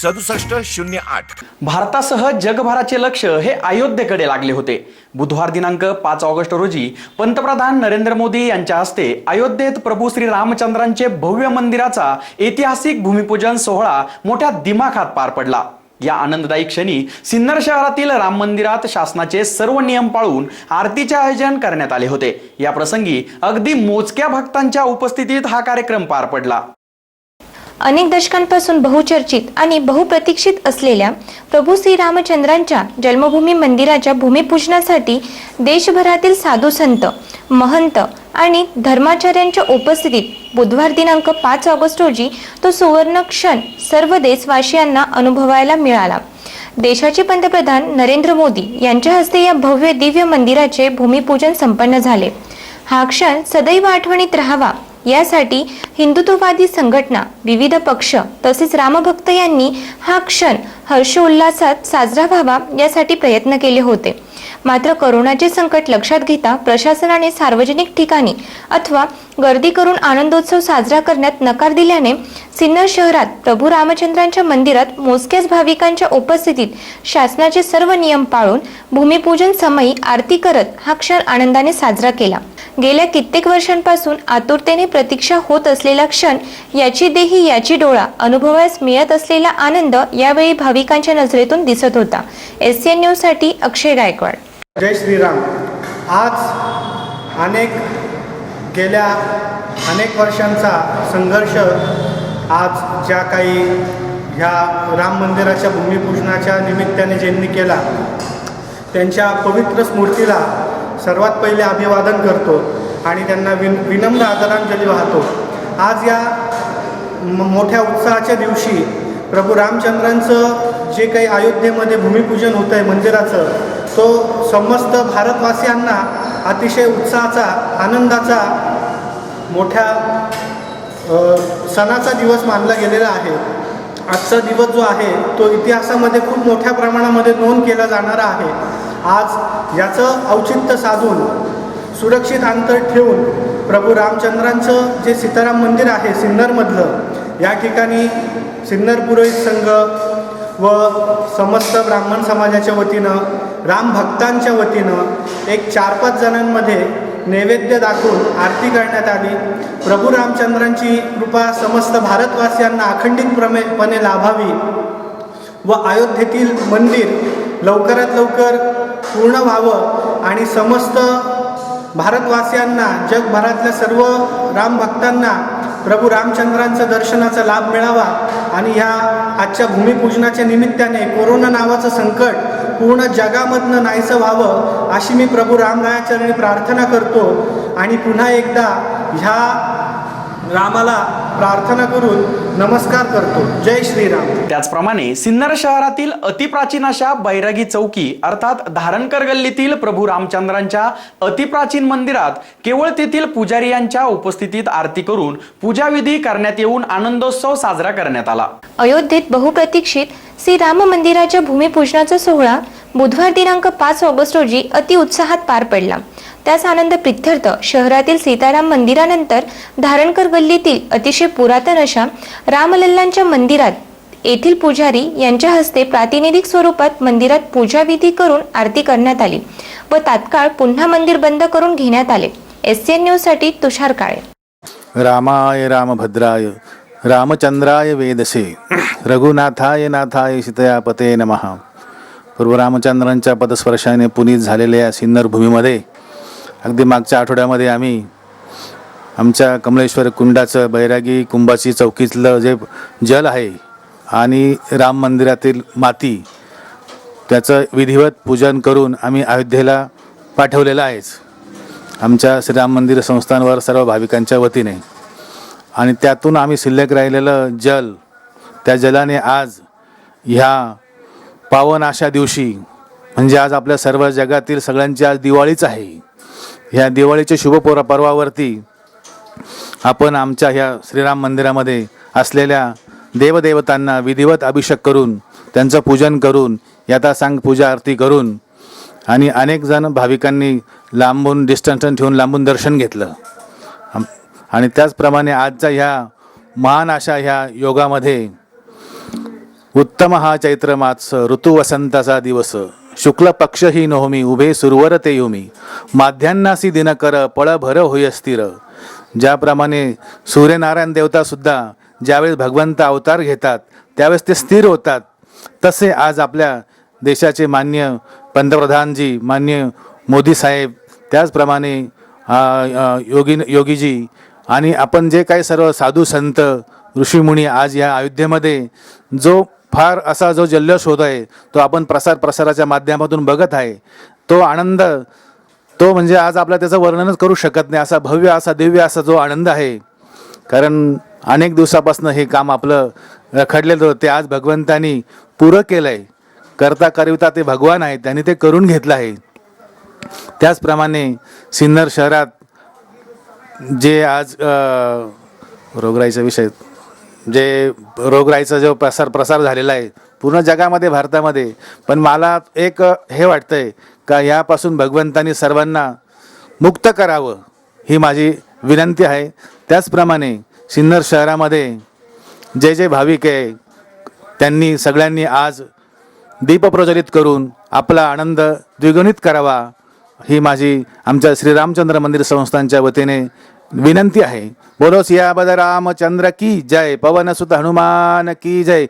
सदुसष्ट शून्य आठ. भारतासह जगभराचे लक्ष हे अयोध्येकडे लागले होते. बुधवार दिनांक पाच ऑगस्ट रोजी पंतप्रधान नरेंद्र मोदी यांच्या हस्ते अयोध्येत प्रभू श्री रामचंद्रांचे भव्य मंदिराचा ऐतिहासिक भूमिपूजन सोहळा मोठ्या दिमाखात पार पडला. या आनंददायी क्षणी सिन्नर शहरातील राम मंदिरात शासनाचे सर्व नियम पाळून आरतीचे आयोजन करण्यात आले होते. या प्रसंगी अगदी मोजक्या भक्तांच्या उपस्थितीत हा कार्यक्रम पार पडला. अनेक दशकांपासून बहुचर्चित आणि बहुप्रतीक्षित असलेल्या प्रभू श्रीरामचंद्रांच्या जन्मभूमी मंदिराच्या भूमिपूजनासाठी देशभरातील साधू संत महंत आणि धर्माचार्यांच्या उपस्थितीत बुधवार दिनांक पाच ऑगस्ट रोजी तो सुवर्ण क्षण सर्व देशवासियांना अनुभवायला मिळाला. देशाचे पंतप्रधान नरेंद्र मोदी यांच्या हस्ते या भव्य दिव्य मंदिराचे भूमिपूजन संपन्न झाले. हा क्षण सदैव आठवणीत राहावा यासाठी हिंदुत्ववादी संघटना विविध पक्ष तसेच रामभक्त यांनी हा क्षण हर्षोल्लासात साजरा व्हावा यासाठी प्रयत्न केले होते. मात्र करोनाचे संकट लक्षात घेता प्रशासनाने सार्वजनिक ठिकाणी अथवा गर्दी करून आनंदोत्सव साजरा करण्यात नकार दिल्याने सिन्नर शहरात प्रभू रामचंद्रांच्या मंदिरात मोजक्याच भाविकांच्या उपस्थितीत शासनाचे सर्व नियम पाळून भूमिपूजन समयी आरती करत हा क्षण आनंदाने साजरा केला. गेल्या कित्येक वर्षांपासून आतुरतेने प्रतीक्षा होत असलेला क्षण याची देही याची डोळा अनुभवास मिळत असलेला आनंद यावेळी भाविकांच्या नजरेतून दिसत होता. एस सी न्यूजसाठी अक्षय गायकवाड. जय श्रीराम. आज अनेक गेल्या अनेक वर्षांचा संघर्ष आज ज्या काही ह्या राम मंदिराच्या भूमिपूजनाच्या निमित्ताने ज्यांनी केला त्यांच्या पवित्र स्मृतीला सर्वात पहिले अभिवादन करतो आणि त्यांना विन विनम्र आदरांजली वाहतो. आज या मोठ्या उत्साहाच्या दिवशी प्रभू रामचंद्रांचं जे काही अयोध्येमध्ये भूमिपूजन होतं आहे मंदिराचं तो समस्त भारतवासियांना अतिशय उत्साहाचा आनंदाचा मोठ्या सणाचा दिवस मानला गेलेला आहे. आजचा दिवस जो आहे तो इतिहासामध्ये खूप मोठ्या प्रमाणामध्ये नोंद केला जाणारा आहे. आज याचं औचित्य साधून सुरक्षित अंतर ठेवून प्रभू रामचंद्रांचं जे सीताराम मंदिर आहे सिन्नरमधलं या ठिकाणी सिन्नर पुरोहित संघ व समस्त ब्राह्मण समाजाच्या वतीनं राम भक्तांच्या वतीनं एक चार पाच जणांमध्ये नैवेद्य दाखवून आरती करण्यात आली. प्रभू रामचंद्रांची कृपा समस्त भारतवासियांना अखंडितप्रमेपणे लाभावी व अयोध्येतील मंदिर लवकरात लवकर पूर्ण व्हावं आणि समस्त भारतवासियांना जगभरातल्या सर्व रामभक्तांना प्रभू रामचंद्रांचं दर्शनाचा लाभ मिळावा आणि ह्या आजच्या भूमिपूजनाच्या निमित्ताने कोरोना नावाचं संकट पूर्ण जगामधनं नाहीसं व्हावं अशी मी प्रभू रामरायाचरणी प्रार्थना करतो. आणि पुन्हा एकदा ह्या रामाला प्रार्थना करून नमस्कार करतो. जय श्रीराम. त्याचप्रमाणे सिन्नर शहरातील अतिप्राचीन अशा बैरागी चौकी अर्थात धारणकर गल्लीतील प्रभू रामचंद्रांच्या अतिप्राचीन मंदिरात केवळ तेथील पुजारी यांच्या उपस्थितीत आरती करून पूजाविधी करण्यात येऊन आनंदोत्सव साजरा करण्यात आला. अयोध्येत बहुप्रतीक्षित श्री राम मंदिराच्या भूमिपूजनाचा सोहळा बुधवार दिनांक पाच ऑगस्ट रोजी अति उत्साहात पार पडला. त्याच आनंद प्रित्यर्थ शहरातील सीताराम मंदिरानंतर धारणकर गल्लीतील अतिशय पुरातन अशा रामलल्लांच्या मंदिरात येथील पुजारी यांच्या हस्ते प्रातिनिधिक स्वरूपात मंदिरात पूजाविधी करून आरती करण्यात आली व तात्काळ पुन्हा मंदिर बंद करून घेण्यात आले. एस सी एन न्यूजसाठी तुषार काळे. रामाय रामभद्राय. रामचंद्राय वेदसे। रघुनाथाय नाथाय सीतयापते पते नमः। पूर्व रामचंद्रांच्या पदस्पर्शाने पुनीत झालेल्या या सिन्नर भूमीमध्ये अगदी मागच्या आठवड्यामध्ये आम्ही आमच्या कमलेश्वर कुंडाचं बैरागी कुंभाची चौकीतलं जे जल आहे आणि राम मंदिरातील माती त्याचं विधिवत पूजन करून आम्ही अयोध्येला पाठवलेलं आहेच. आमच्या श्रीराम मंदिर संस्थांवर सर्व भाविकांच्या वतीने. आणि त्यातून आम्ही शिल्लक राहिलेलं जल त्या जलाने आज ह्या पावन अशा दिवशी म्हणजे आज आपल्या सर्व जगातील सगळ्यांची आज दिवाळीच आहे. ह्या दिवाळीच्या शुभपोरा पर्वावरती आपण आमच्या ह्या श्रीराम मंदिरामध्ये असलेल्या देवदेवतांना विधिवत अभिषेक करून त्यांचं पूजन करून यथासांग पूजा आरती करून आणि अनेक जण भाविकांनी लांबून डिस्टन्स ठेवून लांबून दर्शन घेतलं. आणि त्याचप्रमाणे आजच्या ह्या महान अशा ह्या योगामध्ये उत्तम हा चैत्र मास ऋतू वसंताचा दिवस. शुक्ल पक्ष ही नोहमी उभे सुरवर ते योमी माध्यान्नासी दिनकर पळ भर होय स्थिर. ज्याप्रमाणे सूर्यनारायण देवतासुद्धा ज्यावेळेस भगवंत अवतार घेतात त्यावेळेस ते स्थिर होतात. तसे आज आपल्या देशाचे मान्य पंतप्रधानजी मान्य मोदी साहेब त्याचप्रमाणे योगी योगीजी आणि आपण जे काही सर्व साधू संत ऋषीमुनी आज या अयोध्येमध्ये जो फार असा जो जल्लोष होत आहे तो आपण प्रसार प्रसाराच्या माध्यमातून बघत आहे तो आनंद तो म्हणजे आज आपल्या त्याचं वर्णनच करू शकत नाही असा भव्य असा दिव्य असा जो आनंद आहे. कारण अनेक दिवसापासून हे काम आपलं रखडलेलं होतं ते आज भगवंतानी पुरं केलं आहे करता करविता ते भगवान आहे त्यांनी ते करून घेतलं आहे. त्याचप्रमाणे सिन्नर शहरात जे आज रोगराईचा विषय जे रोगराईचा जो प्रसार प्रसार झालेला आहे पूर्ण जगामध्ये भारतामध्ये पण मला एक हे वाटतं आहे का यापासून भगवंतानी सर्वांना मुक्त करावं ही माझी विनंती आहे. त्याचप्रमाणे सिन्नर शहरामध्ये जे जे भाविक आहे त्यांनी सगळ्यांनी आज दीप प्रज्वलित करून आपला आनंद द्विगुणित करावा. ही माझी आमच्या श्रीरामचंद्र मंदिर संस्थांच्या वतीने विनंती आहे. बोलो सियाबद रामचंद्र की जय पवन सुत हनुमान की जय.